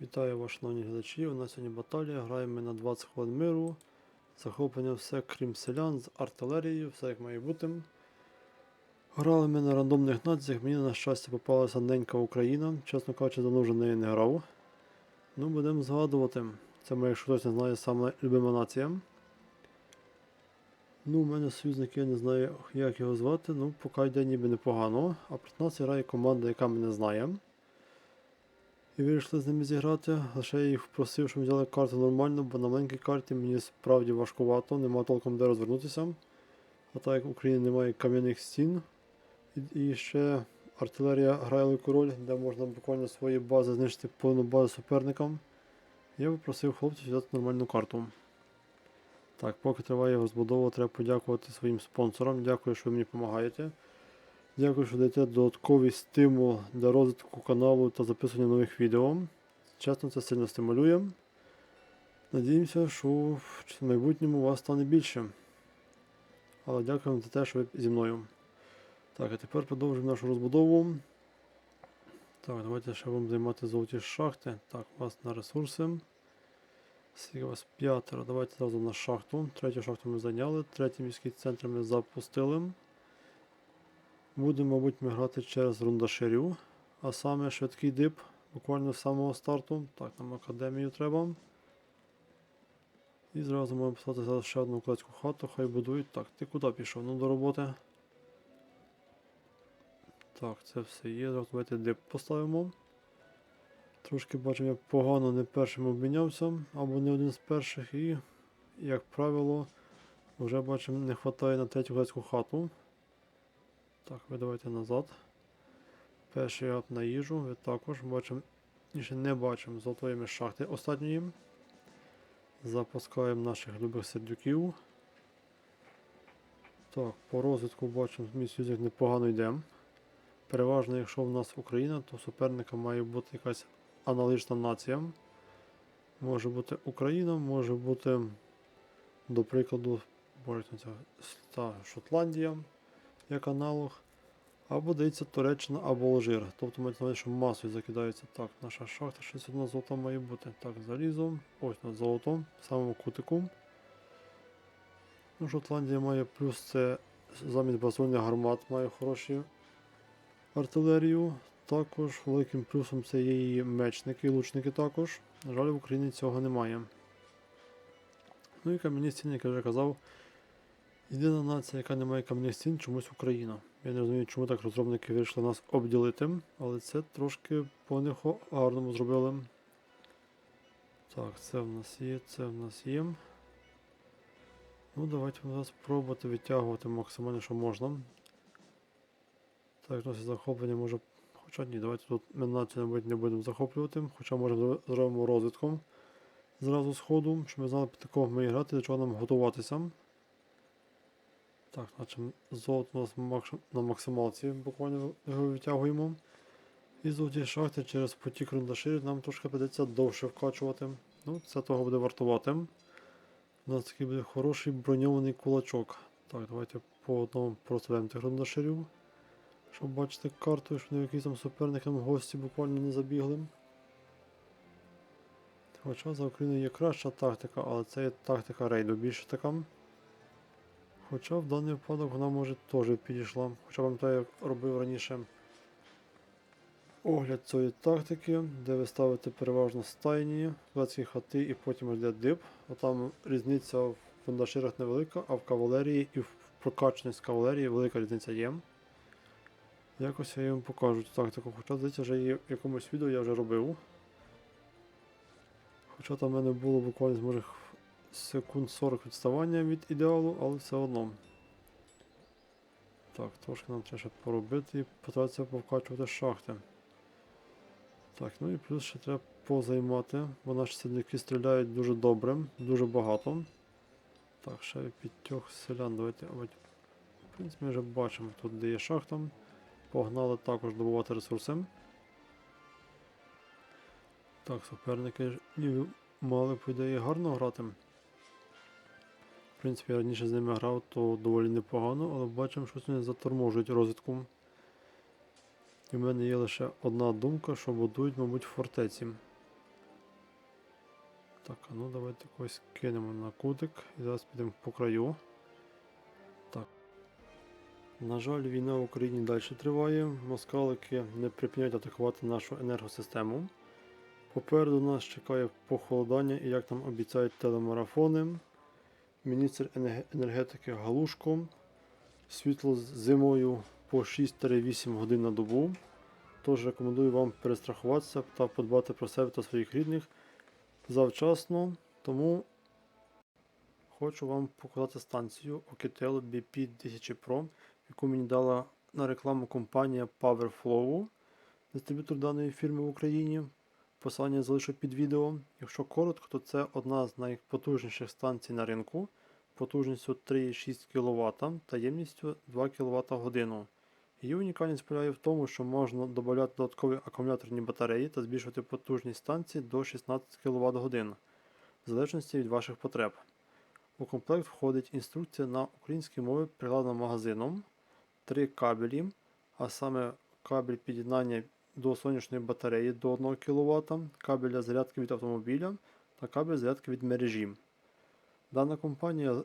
Вітаю вас, шановні глядачі. У нас сьогодні баталія. Граємо на 20 хвилин миру. Захоплення все, крім селян, з артилерією, все як має бути. Грали ми на рандомних націях. Мені на щастя попалася ненька Україна. Чесно кажучи, давно вже неї не грав. Ну, будемо згадувати. Це моя, якщо хтось не знає, саме любима нація. Ну, у мене союзник, я не знаю, як його звати. Ну, поки йде ніби непогано. А проти нас грає команда, яка мене знає. І вирішили з ними зіграти. Лише я їх просив, щоб взяли карту нормально, бо на маленькій карті мені справді важкувато, нема толком де розвернутися. А так як в Україні немає кам'яних стін. І, і ще артилерія грає велику роль, де можна буквально свої бази знищити повну базу суперникам. Я попросив хлопців взяти нормальну карту. Так, поки триває розбудова, треба подякувати своїм спонсорам. Дякую, що ви мені допомагаєте. Дякую, що даєте додатковий стимул для розвитку каналу та записування нових відео. Чесно, це сильно стимулює. Надіємося, що в майбутньому вас стане більше. Але дякую вам за те, що ви зі мною. Так, а тепер продовжуємо нашу розбудову. Так, давайте ще будемо займати золоті шахти. Так, у вас на ресурси. Скільки у вас п'ятеро. Давайте зразу на шахту. Третю шахту ми зайняли, третій міський центр ми запустили. Будемо, мабуть, ми грати через рундаширю, а саме швидкий дип, буквально з самого старту. Так, нам академію треба. І зразу можемо поставити зараз ще одну кулацьку хату, хай будують. Так, ти куди пішов? Ну до роботи. Так, це все є. Зараз давайте дип поставимо. Трошки бачимо, я погано не першим обмінявся, або не один з перших, і, як правило, вже бачимо, не вистачає на третю кулацьку хату. Так, ви давайте назад. Перший ап на їжу, ви також бачимо, ще не бачимо золотої шахти останньої. Запускаємо наших любих сердюків. Так, по розвитку бачимо, мій союзник непогано йде. Переважно, якщо в нас Україна, то суперника має бути якась аналогічна нація. Може бути Україна, може бути, до прикладу, та Шотландія як аналог. Або дається Туреччина або Алжир. Тобто мається на увазі, що масою закидається. Так, наша шахта, щось одна золота має бути. Так, залізо. Ось на золото, в самому кутику. Ну, Шотландія має плюс це замість базольних гармат, має хороші артилерію. Також великим плюсом це є її мечники і лучники також. На жаль, в Україні цього немає. Ну і кам'яні як я вже казав, Єдина нація, яка не має кам'яних стін, чомусь Україна. Я не розумію, чому так розробники вирішили нас обділити, але це трошки по них гарному зробили. Так, це в нас є, це в нас є. Ну, давайте спробувати відтягувати максимально, що можна. Так, досить захоплення може. Хоча ні, давайте тут ми націю мабуть, не будемо захоплювати, хоча може зробимо розвитком зразу з ходу, щоб ми знали, під кого ми грати, до чого нам готуватися. Так, значить золото у нас на максималці буквально його витягуємо. І золоті шахти через потік рундаширів нам трошки придеться довше вкачувати. Ну, це того буде вартувати. У нас такий буде хороший броньований кулачок. Так, давайте по одному проставимо тих рундаширів. Щоб бачити карту, щоб не якісь там суперники нам гості буквально не забігли. Хоча за Україною є краща тактика, але це є тактика рейду більше така. Хоча в даний випадок вона може теж підійшла. Хоча пам'ятаю, як робив раніше огляд цієї тактики, де ви ставите переважно стайні, великі хати і потім йде дип. Отам різниця в фундаширах невелика, а в кавалерії і в прокачаності кавалерії велика різниця є. Якось я вам покажу цю тактику, хоча здається, вже її в якомусь відео я вже робив. Хоча там в мене було буквально може секунд 40 відставання від ідеалу, але все одно. Так, трошки нам треба ще поробити і потратися повкачувати шахти. Так, ну і плюс ще треба позаймати, бо наші сидляки стріляють дуже добре, дуже багато. Так, ще підтяг селян. Давайте. В принципі, ми вже бачимо, тут де є шахта. Погнали також добувати ресурси. Так, суперники мали б ідеї гарно грати. В принципі, я раніше з ними грав, то доволі непогано, але бачимо, що вони заторможують розвитку. І в мене є лише одна думка, що будують, мабуть, фортеці. Так, а ну давайте когось кинемо на кутик і зараз підемо по краю. Так. На жаль, війна в Україні далі триває. Москалики не припиняють атакувати нашу енергосистему. Попереду нас чекає похолодання і як нам обіцяють телемарафони. Міністр енергетики Галушко. Світло зимою по 6-8 годин на добу. Тож рекомендую вам перестрахуватися та подбати про себе та своїх рідних завчасно. Тому хочу вам показати станцію Okitel BP 1000 Pro, яку мені дала на рекламу компанія PowerFlow, дистриб'ютор даної фірми в Україні. Посилання залишу під відео. Якщо коротко, то це одна з найпотужніших станцій на ринку, потужністю 3,6 кВт та ємністю 2 кВт годину. Її унікальність полягає в тому, що можна додати додаткові акумуляторні батареї та збільшувати потужність станції до 16 кВт годин, в залежності від ваших потреб. У комплект входить інструкція на українській мові, прикладена магазином, три кабелі, а саме кабель під'єднання до сонячної батареї до 1 кВт, кабель для зарядки від автомобіля та кабель зарядки від мережі. Дана компанія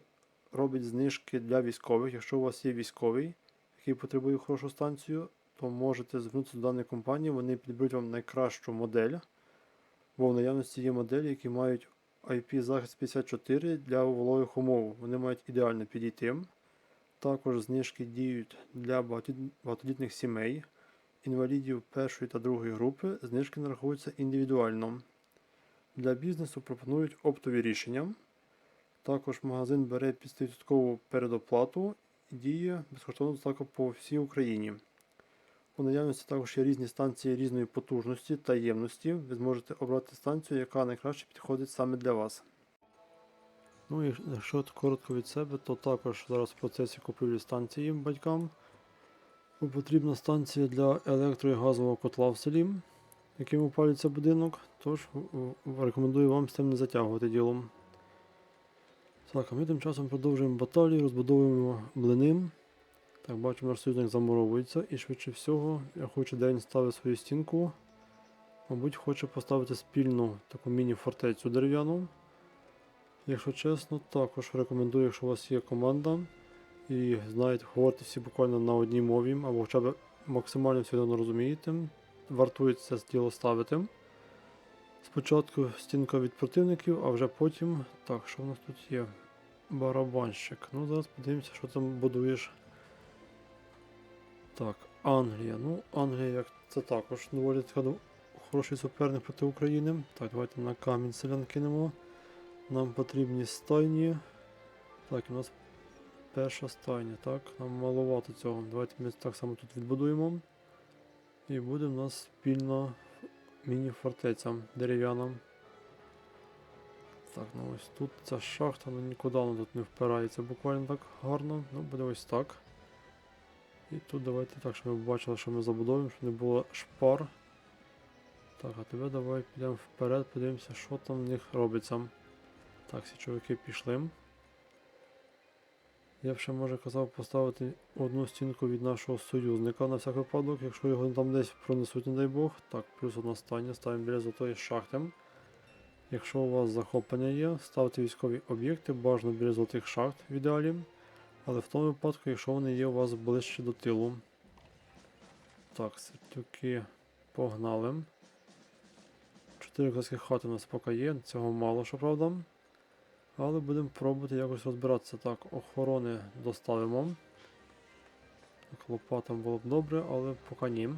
робить знижки для військових. Якщо у вас є військовий, який потребує хорошу станцію, то можете звернутися до даної компанії, вони підберуть вам найкращу модель. Бо в наявності є моделі, які мають IP-захист 54 для вологих умов. Вони мають ідеально підійти. Також знижки діють для багатодітних сімей, інвалідів першої та другої групи. Знижки нараховуються індивідуально. Для бізнесу пропонують оптові рішення. Також магазин бере 5% передоплату і діє безкоштовна доставка по всій Україні. У наявності також є різні станції різної потужності та ємності. Ви зможете обрати станцію, яка найкраще підходить саме для вас. Ну і якщо коротко від себе, то також зараз в процесі купівлі станції батькам. Потрібна станція для електро і газового котла в селі, яким опалюється будинок. Тож в- рекомендую вам з цим не затягувати ділом. Так, а ми тим часом продовжуємо баталію, розбудовуємо блини. Так, бачимо, наш союзник замуровується і швидше всього, я хочу, де він ставить свою стінку. Мабуть, хоче поставити спільну таку міні-фортецю дерев'яну. Якщо чесно, також рекомендую, якщо у вас є команда і знаєте, говорити всі буквально на одній мові, або хоча б максимально все одно розумієте, вартує це діло ставити. Спочатку стінка від противників, а вже потім. Так, що в нас тут є? Барабанщик. Ну, зараз подивимося, що там будуєш. Так, Англія. Ну, Англія як це також доволі така хороший суперник проти України. Так, давайте на камінь селян кинемо. Нам потрібні стайні. Так, у нас перша стайня, так, нам маловато цього. Давайте ми так само тут відбудуємо. І буде в нас спільна міні-фортеця дерев'яна. Так, ну ось тут ця шахта, ну нікуди вона тут не впирається буквально так гарно. Ну, буде ось так. І тут давайте так, щоб ми бачили, що ми забудовуємо, щоб не було шпар. Так, а тебе давай підемо вперед, подивимося, що там в них робиться. Так, січовики пішли. Я б ще може казав поставити одну стінку від нашого союзника на всяк випадок, якщо його там десь пронесуть, не дай Бог. Так, плюс одна стання, ставимо біля золотої шахти. Якщо у вас захоплення є, ставте військові об'єкти, бажано біля золотих шахт в ідеалі. Але в тому випадку, якщо вони є у вас ближче до тилу. Так, сертюки погнали. Чотири клаські хати у нас поки є, цього мало, щоправда. Але будемо пробувати якось розбиратися. Так, охорони доставимо. Так, лопатам було б добре, але поки ні.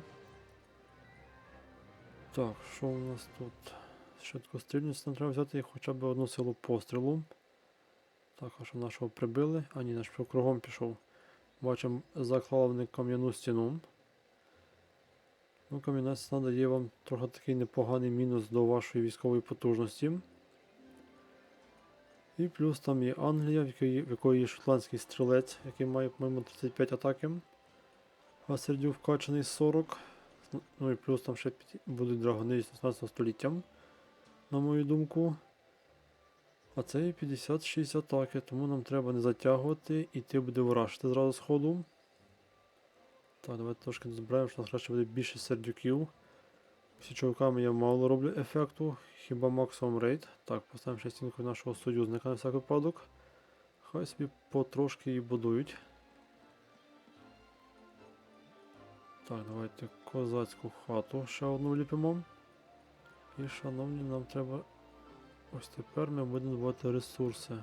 Так, що у нас тут? Швидкострільність нам треба взяти хоча б одну силу пострілу. Так, а що нашого прибили? А ні, наш кругом пішов. Бачимо, заклали вони кам'яну стіну. Ну, кам'яна стіна дає вам трохи такий непоганий мінус до вашої військової потужності. І плюс там є Англія, в якої, в якої є шотландський стрілець, який має, по-моєму, 35 атаки. А сердю вкачаний 40. Ну і плюс там ще будуть драгони 18 століття, на мою думку. А це є 56 атаки, тому нам треба не затягувати, іти буде вражити зразу з ходу. Так, давайте трошки збираємо, що у нас краще буде більше сердюків. Січовиками я мало роблю ефекту, хіба максимум рейд. Так, поставимо ще стінку нашого союзника на всяк випадок. Хай собі потрошки і будують. Так, давайте козацьку хату ще одну ліпимо. І, шановні, нам треба. Ось тепер ми будемо добувати ресурси.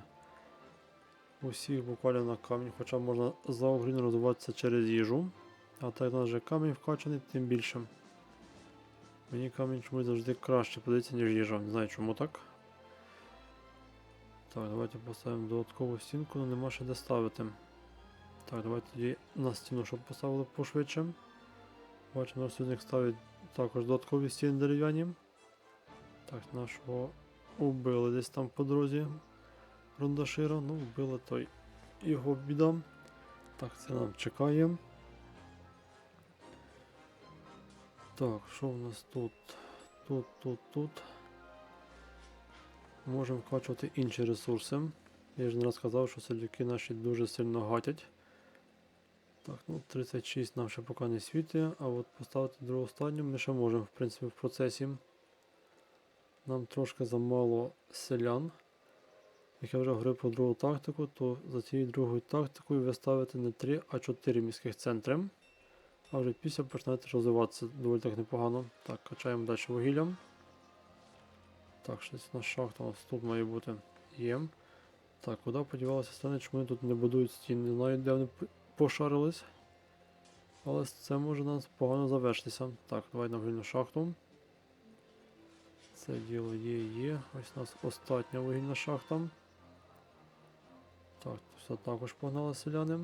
Усіх буквально на камінь, хоча можна за Україну розвиватися через їжу. А так у нас вже камінь вкачаний, тим більше. Мені камінь чомусь завжди краще подається, ніж їжа. Не знаю чому так. Так, давайте поставимо додаткову стінку, але нема ще де ставити. Так, давайте тоді на стіну, щоб поставили пошвидше. Бачимо, союзник ставить також додаткові стіни дерев'яні. Так, нашого убили десь там по дорозі. Рундашира, ну вбили той його біда. Так, це нам чекає. Так, що в нас тут? Тут, тут, тут. Можемо вкачувати інші ресурси. Я ж не раз казав, що селюки наші дуже сильно гатять. Так, ну 36 нам ще поки не світить, а от поставити другу стадію ми ще можемо, в принципі, в процесі. Нам трошки замало селян. Як я вже говорив про другу тактику, то за цією другою тактикою ви ставите не 3, а 4 міських центри. А вже після починаєте розвиватися доволі так непогано. Так, качаємо далі вугіллям. Так, щось на шахта у нас тут має бути. Є. Так, куди подівалися стани, чому вони тут не будують стін? Не знаю, де вони пошарились. Але це може нас погано завершитися. Так, давай на вугільну шахту. Це діло є, є. Ось у нас остання вугільна шахта. Так, все також погнали селяни.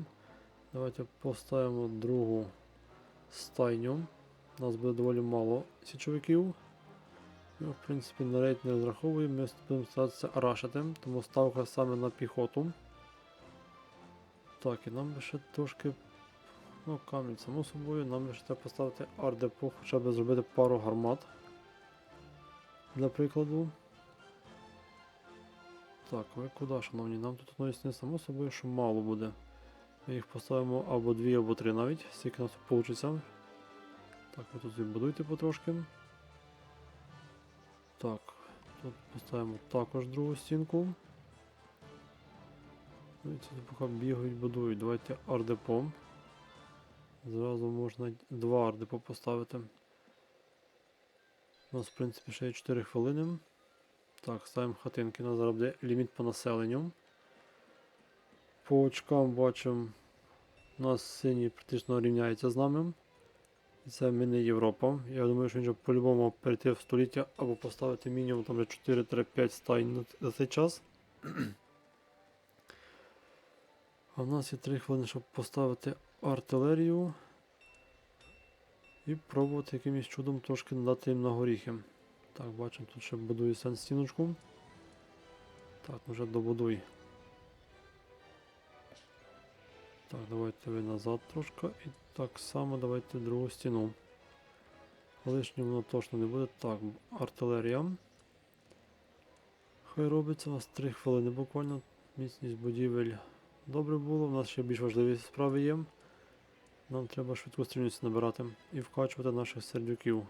Давайте поставимо другу стайню. У нас буде доволі мало січовиків. Ну, в принципі, на рейд не розраховуємо, ми будемо старатися рашити, тому ставка саме на піхоту. Так, і нам би ще трошки. Ну, камінь, само собою, нам би ще треба поставити ардепо, хоча б зробити пару гармат. Для прикладу. Так, ви куди, шановні? Нам тут одної стіни само собою, що мало буде. Ми їх поставимо або дві, або три навіть, скільки нас тут вийде. Так, ви тут відбудуйте потрошки. Так, тут поставимо також другу стінку. Ну і це поки бігають, будують. Давайте ардепо. Зразу можна два ардепо поставити. У нас, в принципі, ще є 4 хвилини. Так, ставимо хатинки, у нас зараз буде ліміт по населенню. По очкам бачимо, у нас синій практично рівняється з нами. І це ми не Європа. Я думаю, що він по-любому перейти в століття або поставити мінімум там вже 4-5 стайн на- цей час. А в нас є 3 хвилини, щоб поставити артилерію. І пробувати якимось чудом трошки надати їм на горіхи. Так, бачимо, тут ще будує сен стіночку. Так, ну вже добудуй. Так, давайте ви назад трошки. І так само давайте другу стіну. Лишнього воно точно не буде. Так, артилерія. Хай робиться, у нас 3 хвилини буквально. Міцність будівель добре було, у нас ще більш важливі справи є. Нам треба швидку стрільність набирати і вкачувати наших сердюків.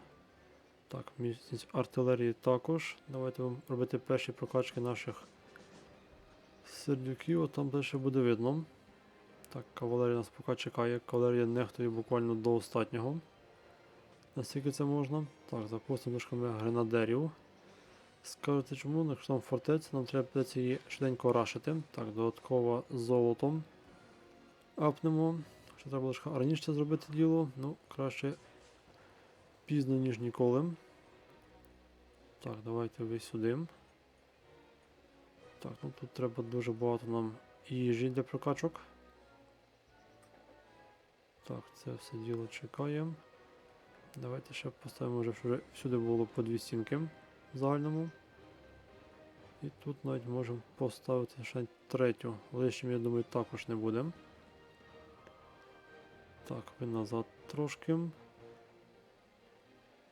Так, міцність артилерії також. Давайте робити перші прокачки наших сердюків, а там далі буде видно. Так, кавалерія нас поки чекає. Кавалерія нехтує буквально до останнього. Наскільки це можна? Так, запустимо дошками гренадерів. Скажете чому? Ну, Якщо там фортеця, нам треба придеться її швиденько рашити. Так, додатково золотом. Апнемо. Що треба було раніше зробити діло, ну, краще пізно, ніж ніколи. Так, давайте ви сюди. Так, ну тут треба дуже багато нам їжі для прокачок. Так, це все діло чекаємо. Давайте ще поставимо вже, щоб всюди було по дві стінки в загальному. І тут навіть можемо поставити ще третю. Лишнім, я думаю, також не буде. Так, ви назад трошки.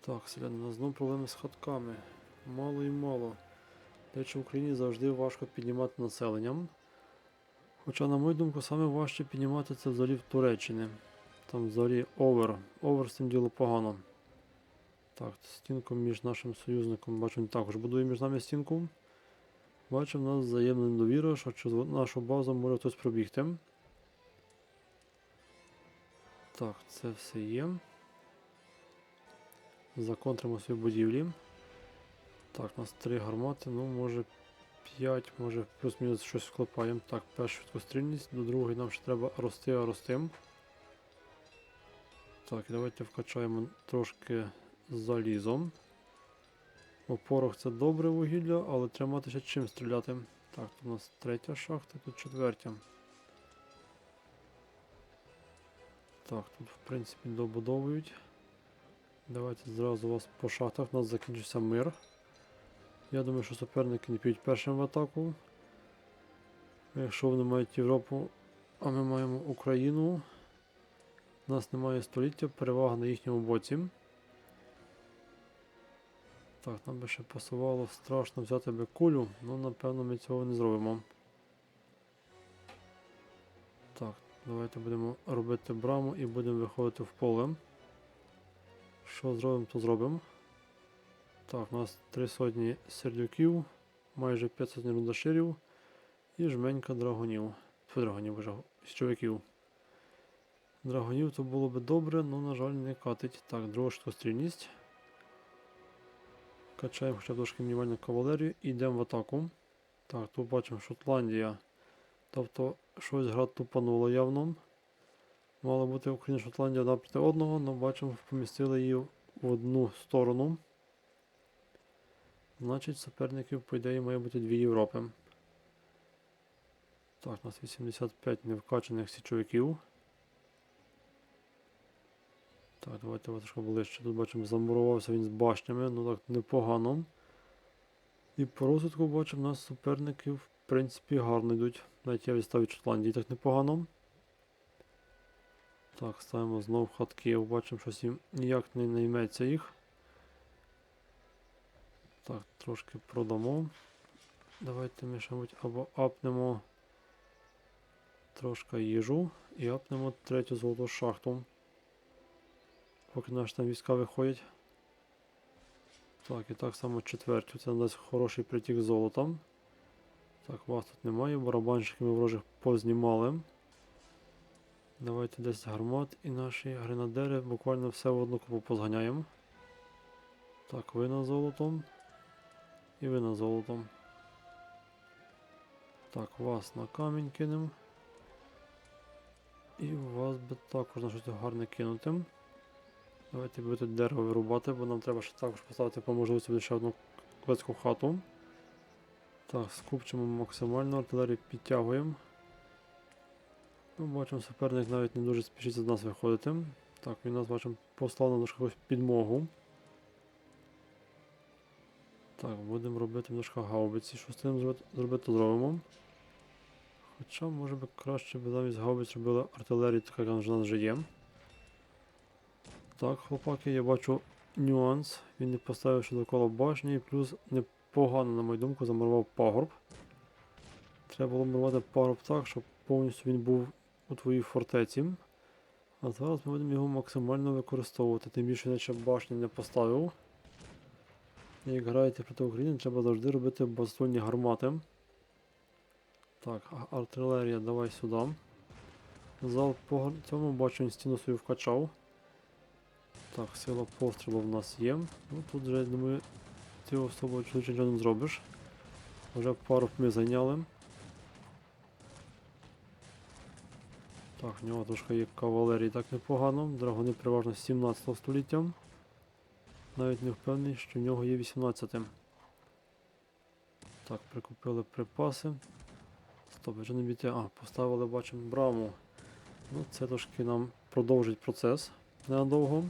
Так, селяни, у нас знову проблеми з хатками. Мало і мало. До в Україні завжди важко піднімати населенням. Хоча, на мою думку, саме важче піднімати це взагалі в Туреччині. Там взагалі овер. Овер з цим діло погано. Так, стінку між нашим союзником, бачимо, також будує між нами стінку. Бачимо, у нас взаємна недовіра, що через нашу базу може хтось пробігти. Так, це все є. Законтримо свої будівлі. Так, у нас три гармати, ну може 5, може плюс-мінус щось вклепаємо. Так, першу швидкострільність, до другої нам ще треба рости, а ростим. Так, давайте вкачаємо трошки залізом. Бо порох це добре вугілля, але треба мати ще чим стріляти. Так, тут у нас третя шахта, тут четвертя. Так, тут в принципі добудовують. Давайте зразу вас по шахтах. У нас закінчився мир. Я думаю, що суперники не підуть першим в атаку. Якщо вони мають Європу, а ми маємо Україну. У нас немає століття, перевага на їхньому боці. Так, нам би ще пасувало страшно взяти би кулю, але напевно ми цього не зробимо. Так, давайте будемо робити браму і будемо виходити в поле. Що зробимо, то зробимо. Так, у нас три сотні сердюків, майже 5 сотень рундаширів і жменька драгонів. Фу, драгонів, боже, щовиків. Драгонів то було би добре, але, на жаль, не катить. Так, друга швидкострільність. Качаємо хоча б трошки мінімальну кавалерію йдемо в атаку. Так, тут бачимо Шотландія. Тобто щось гра тупануло явно. Мало бути Україна Шотландія одна проти одного, але бачимо, помістили її в одну сторону. Значить, суперників, по ідеї, має бути дві Європи. Так, у нас 85 невкачаних січовиків. Так, давайте трошки ближче. Тут бачимо, замурувався він з башнями, ну так непогано. І по розвитку бачимо, у нас суперники в принципі гарно йдуть. Навіть я відстав від Шотландії так непогано. Так, ставимо знову хатки, бачимо, щось їм ніяк не найметься їх. Так, трошки продамо. Давайте ми мабуть, або апнемо трошки їжу і апнемо третю золоту шахту. Поки наші там війська виходять. Так, і так само четвертю. Це надасть хороший притік золота. Так, вас тут немає, барабанщики ми ворожих познімали. Давайте 10 гармат і наші гренадери буквально все в одну купу позганяємо. Так, ви на золотом. І ви на золотом. Так, вас на камінь кинемо. І вас би також на щось гарне кинути. Давайте будете дерево вирубати, бо нам треба ще також поставити по можливості ще одну клецьку хату. Так, скупчимо максимально, артилерію підтягуємо. Ну, бачимо, суперник навіть не дуже спішиться з нас виходити. Так, він нас бачимо послав на якусь підмогу. Так, будемо робити немножко гаубиці. Що з цим зробити, то зробимо. Хоча, може би краще би замість гаубиць робили артилерію, така як вона вже є. Так, хлопаки, я бачу нюанс. Він не поставив ще довкола башні, і плюс непогано, на мою думку, замурував пагорб. Треба було мурувати пагорб так, щоб повністю він був у твоїй фортеці. А зараз ми будемо його максимально використовувати. Тим більше наче башні не поставив. Як граєте проти України, треба завжди робити басольні гармати. Так, артилерія, давай сюди. Зал по цьому бачу, він стіну свою вкачав. Так, сила пострілу в нас є. Ну тут вже, я думаю, цього особо чоловіче нічого не зробиш. Вже пару ми зайняли. Так, в нього трошки є кавалерії так непогано. Драгони переважно з 17 століття. Навіть не впевнений, що в нього є 18. Так, прикупили припаси. Стоп, вже не бійте. А, поставили, бачимо, браму. Ну, це трошки нам продовжить процес ненадовго.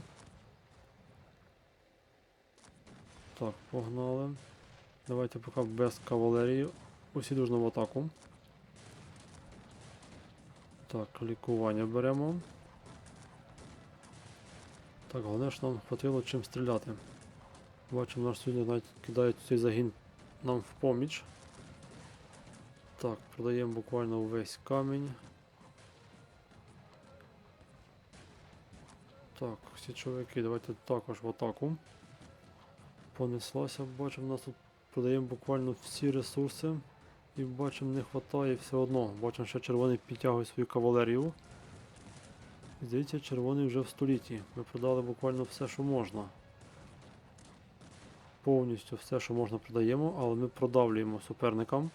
Так, погнали. Давайте поки без кавалерії. Усі дружно в атаку. Так, лікування беремо. Так, головне, що нам хватило чим стріляти. Бачимо, наш сьогодні навіть кидає цей загін нам в поміч. Так, продаємо буквально весь камінь. Так, всі чоловіки, давайте також в атаку. Понеслася. Бачимо, нас тут продаємо буквально всі ресурси. І бачимо, не вистачає все одно. Бачимо, що червоний підтягує свою кавалерію. І Здається, червоний вже в столітті. Ми продали буквально все, що можна. Повністю все, що можна, продаємо, але ми продавлюємо суперникам.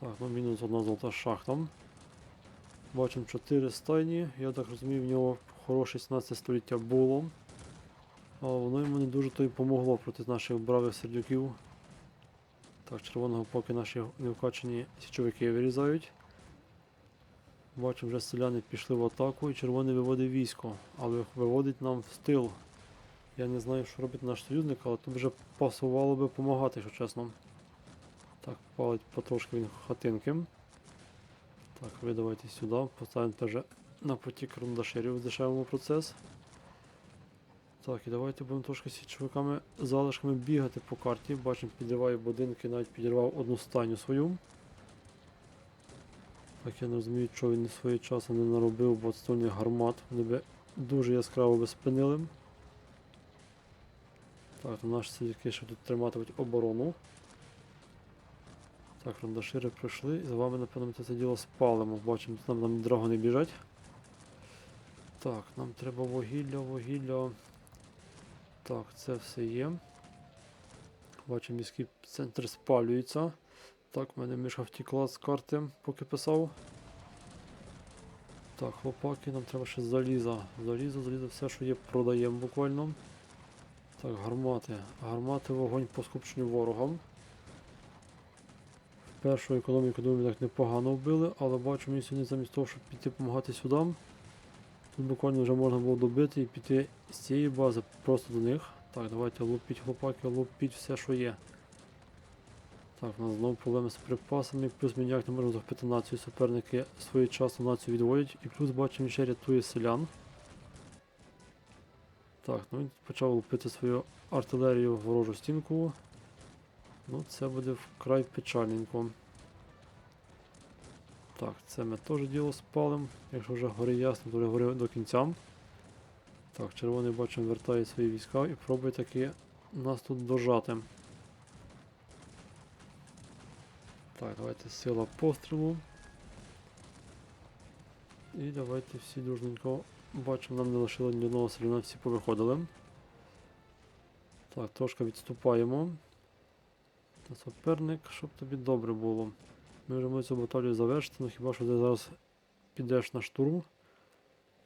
Так, ну мінус одна золота шахта. Бачимо 4 стайні. Я так розумію, в нього хороше 17 століття було. Воно йому не дуже то й помогло проти наших бравих сердюків. Так, червоного поки наші невкачені січовики вирізають. Бачимо, вже селяни пішли в атаку і червоний виводить військо, але виводить нам в стил. Я не знаю, що робить наш союзник, але тут вже пасувало би допомагати, якщо чесно. Так, палить потрошки він хатинки. Так, ви сюди, поставимо теж на потік рундаширів, здешевимо процес. Так, і давайте будемо трошки січовиками залишками бігати по карті. Бачимо, підриває будинки, навіть підірвав одну стайню свою. Так, я не розумію, чого він свого часу не наробив, бо стольний гармат. Вони би дуже яскраво би спинили. Так, то наші сидяки ще тут триматимуть оборону. Так, рундашири прийшли. І за вами, напевно, ми це діло спалимо. Бачимо, там нам драгони біжать. Так, нам треба вугілля, вугілля. Так, це все є. Бачимо, міський центр спалюється. Так, в мене миша втікла з карти, поки писав. Так, хлопаки, нам треба ще заліза. Залізо, залізо, все, що є, продаємо буквально. Так, гармати. Гармати вогонь по скупченню ворогам. Першу економіку, думаю, так непогано вбили, але бачу, мені сьогодні замість того, щоб піти допомагати сюди. Тут буквально вже можна було добити і піти з цієї бази просто до них. Так, давайте лупіть хлопаки, лупіть все, що є. Так, у нас знову проблеми з припасами, плюс ми ніяк не можемо захопити націю. Суперники своєчасно націю відводять. І плюс бачимо, ще рятує селян. Так, ну він почав лупити свою артилерію в ворожу стінку. Ну, це буде вкрай печальненько. Так, це ми теж діло спалим. Якщо вже гори ясно, то вже гори до кінця. Так, червоний бачимо вертає свої війська і пробує таки нас тут дожати. Так, давайте сила пострілу. І давайте всі дружненько. Бачимо, нам не лишило ні одного селяна, всі повиходили. Так, трошки відступаємо. Та суперник, щоб тобі добре було. Ми можемо цю баталію завершити, ну хіба що ти зараз підеш на штурм.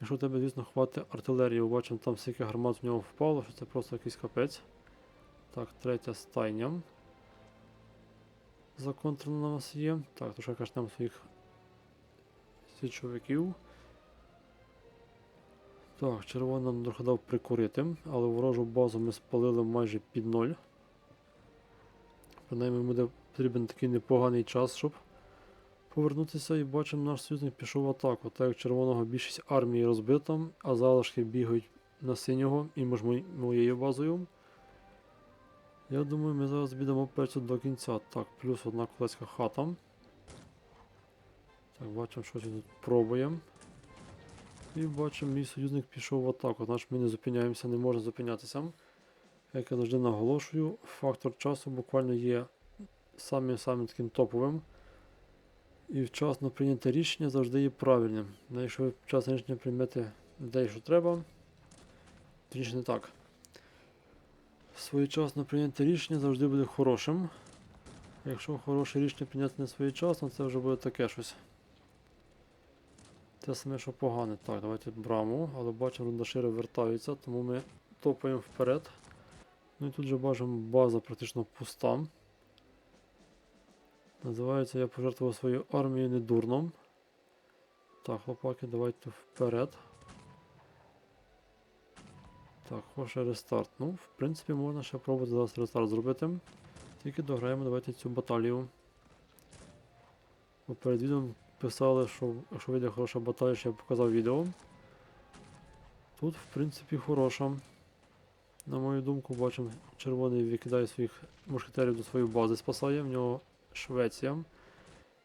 Якщо тебе, звісно, хватить артилерії, бачимо, там стільки гармат в нього впало, що це просто якийсь капець. Так, третя стайня. Законтрена на нас є. Так, то ще кашнемо своїх січовиків. Так, червоний нам трохи дав прикурити, але ворожу базу ми спалили майже під ноль. Принаймні буде потрібен такий непоганий час, щоб повернутися і бачимо, наш союзник пішов в атаку. Так як червоного більшість армії розбита, а залишки бігають на синього і між моєю базою. Я думаю, ми зараз підемо перцю до кінця. Так, плюс одна кулецька хата. Так, бачимо, що тут пробуємо. І бачимо, мій союзник пішов в атаку. Значить ми не зупиняємося, не можна зупинятися. Як я завжди наголошую, фактор часу буквально є самим-самим таким топовим. І вчасно прийняте рішення завжди є правильним. Ну, Якщо ви вчасно рішення приймете де що треба, точніше не так. Своєчасно прийняте рішення завжди буде хорошим. Якщо хороше рішення прийняти не своєчасно, це вже буде таке щось. Те саме, що погане. Так, давайте браму, але бачимо, рундашири вертаються, тому ми топаємо вперед. Ну і тут вже бачимо база практично пуста. Називається я пожертвував свою армію недурно. Так, хлопаки, давайте вперед. Так, хоче рестарт. Ну, в принципі, можна ще пробувати зараз рестарт зробити. Тільки дограємо давайте цю баталію. Бо перед відео писали, що якщо вийде хороша баталія, що я показав відео. Тут, в принципі, хороша. На мою думку, бачимо, червоний викидає своїх мушкетерів до своєї бази, спасає. В нього Швеція.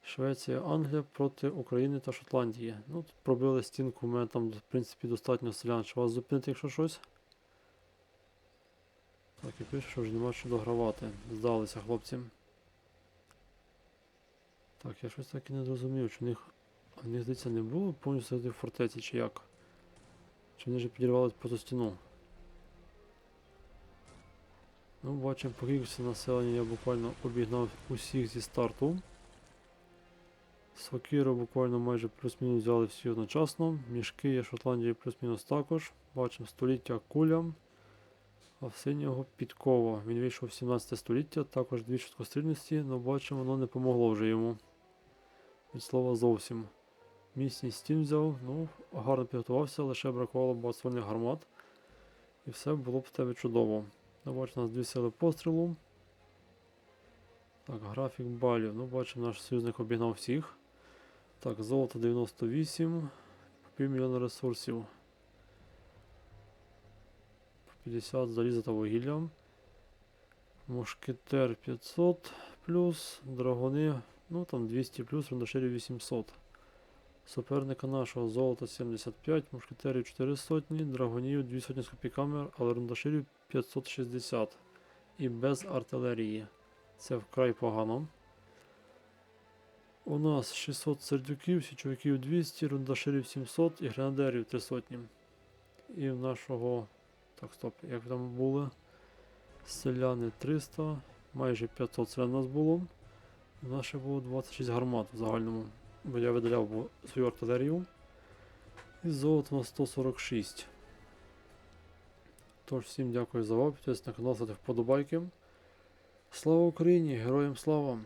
Швеція, Англія проти України та Шотландії. Ну, тут пробили стінку, у мене там, в принципі, достатньо селян, що вас зупинити, якщо щось. Так, і пише, що вже нема що догравати. Здалися хлопці. Так, я щось так і не зрозумів, чи в них. В них здається не було повністю в фортеці, чи як? Чи вони вже підірвались по ту стіну? Ну, бачимо, по кількості населення я буквально обігнав усіх зі старту. Сокиру буквально майже плюс-мінус взяли всі одночасно. Мішки є Шотландії плюс-мінус також. Бачимо століття куля. А в синього підкова. Він вийшов в 17 століття, також дві швидкострільності, але бачимо, воно не помогло вже йому. Від слова зовсім. Міцність стін взяв, ну, гарно підготувався, лише бракувало багатствольних гармат. І все було б в тебе чудово. Ну, у нас дві сили пострілу. Так, графік балів. Ну, бачимо, наш союзник обігнав всіх. Так, золото 98, півмільйона ресурсів. 50 заліза та вугілля. Мушкетер 500 плюс, драгони, ну там 200 плюс, рундаширів 800. Суперника нашого золота 75, мушкетерів 4 сотні, драгонів 2 сотні з копійками, але рундаширів 560. І без артилерії. Це вкрай погано. У нас 600 сердюків, січовиків 200, рундаширів 700 і гренадерів 3 сотні. І в нашого. Так, стоп, як там були? Селяни 300, майже 500 селян у нас було. У нас ще було 26 гармат в загальному. Бо я видаляв свою артилерію. І золото на 146. Тож, всім дякую за увагу. Підписуйтесь на канал, ставте вподобайки. Слава Україні! Героям слава!